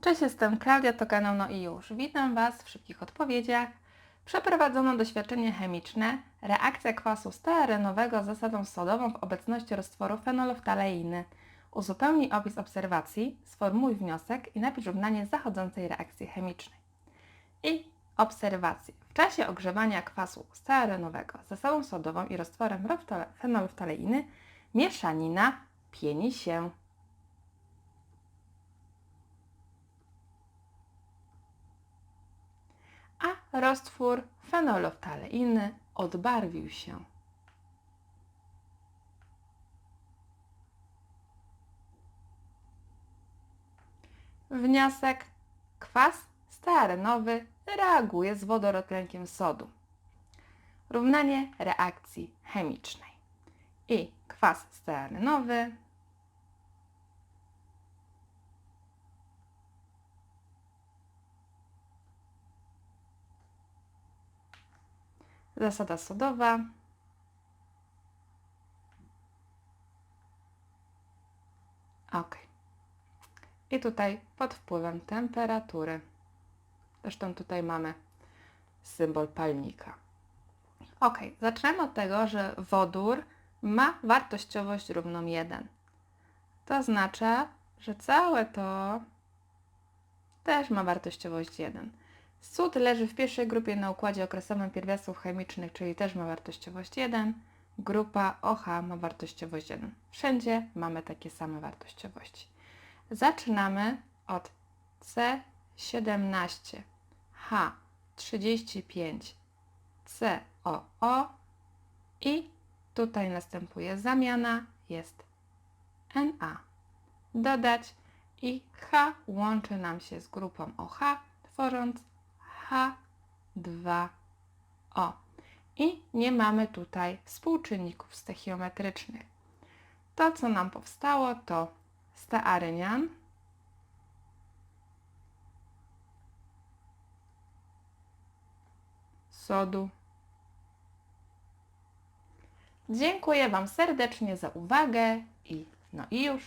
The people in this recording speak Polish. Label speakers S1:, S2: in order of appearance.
S1: Cześć, jestem Klaudia, to kanał No i już. Witam Was w szybkich odpowiedziach. Przeprowadzono doświadczenie chemiczne reakcja kwasu stearenowego z zasadą sodową w obecności roztworu fenoloftaleiny. Uzupełnij opis obserwacji, sformułuj wniosek i napisz równanie zachodzącej reakcji chemicznej. I obserwacje. W czasie ogrzewania kwasu stearenowego z zasadą sodową i roztworem fenoloftaleiny mieszanina pieni się. Roztwór fenoloftaleiny odbarwił się. Wniosek. Kwas stearenowy reaguje z wodorotlenkiem sodu. Równanie reakcji chemicznej. I kwas stearenowy Zasada sodowa. Ok. I tutaj pod wpływem temperatury. Zresztą tutaj mamy symbol palnika. Ok, zaczynamy od tego, że wodór ma wartościowość równą 1. To oznacza, że całe to też ma wartościowość 1. Sód leży w pierwszej grupie na układzie okresowym pierwiastków chemicznych, czyli też ma wartościowość 1. Grupa OH ma wartościowość 1. Wszędzie mamy takie same wartościowości. Zaczynamy od C17, H35, COO i tutaj następuje zamiana, jest Na. Dodać i H łączy nam się z grupą OH, tworząc H2O. I nie mamy tutaj współczynników stechiometrycznych. To, co nam powstało, to stearynian, sodu. Dziękuję Wam serdecznie za uwagę i no i już.